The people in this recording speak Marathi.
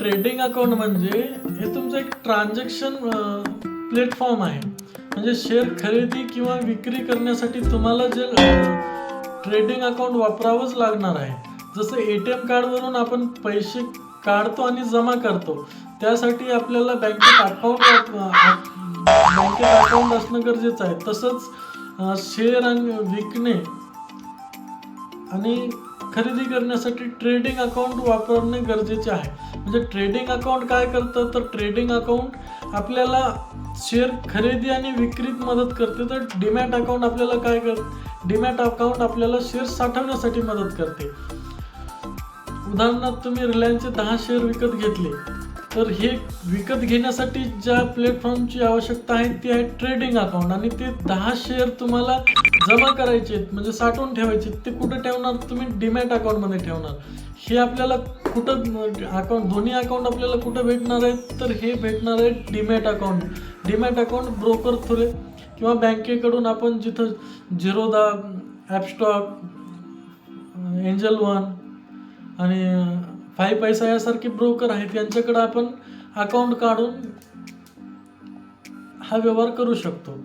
ट्रेडिंग अकाउंट म्हणजे हे तुमचं एक ट्रान्झॅक्शन प्लॅटफॉर्म आहे. म्हणजे शेअर खरेदी किंवा विक्री करण्यासाठी तुम्हाला जे ट्रेडिंग अकाउंट वापरावंच लागणार आहे. जसं ए टी एम कार्डवरून आपण पैसे काढतो आणि जमा करतो त्यासाठी आपल्याला बँकेत अकाउंट बँकेत अकाउंट असणं गरजेचं आहे. तसंच शेअर आणि विकणे आणि खरेदी करण्यासाठी ट्रेडिंग अकाउंट वापरणे गरजेचे आहे. म्हणजे ट्रेडिंग अकाउंट काय करतं? तर ट्रेडिंग अकाउंट आपल्याला शेअर खरेदी आणि विक्रीत मदत करते. तर डिमॅट अकाउंट आपल्याला काय कर डिमॅट अकाउंट आपल्याला शेअर साठवण्यासाठी मदत करते. उदाहरणार्थ तुम्ही रिलायन्सचे दहा शेअर विकत घेतले. तर हे विकत घेण्यासाठी ज्या प्लॅटफॉर्मची आवश्यकता आहे ती आहे ट्रेडिंग अकाउंट आणि ते दहा शेअर तुम्हाला जमा करायचे आहेत म्हणजे साठवून ठेवायचे आहेत. ते कुठे ठेवणार? तुम्ही डीमॅट अकाउंटमध्ये ठेवणार. हे आपल्याला कुठं अकाउंट दोन्ही अकाउंट आपल्याला कुठं भेटणार आहेत? तर हे भेटणार आहे demat account demat account broker through किंवा बँकेकडून आपण जिथं झिरोदा ॲपस्टॉक एंजल वन आणि फाय पैसा यासारखे ब्रोकर आहेत यांच्याकडे आपण अकाउंट काढून हा व्यवहार करू शकतो.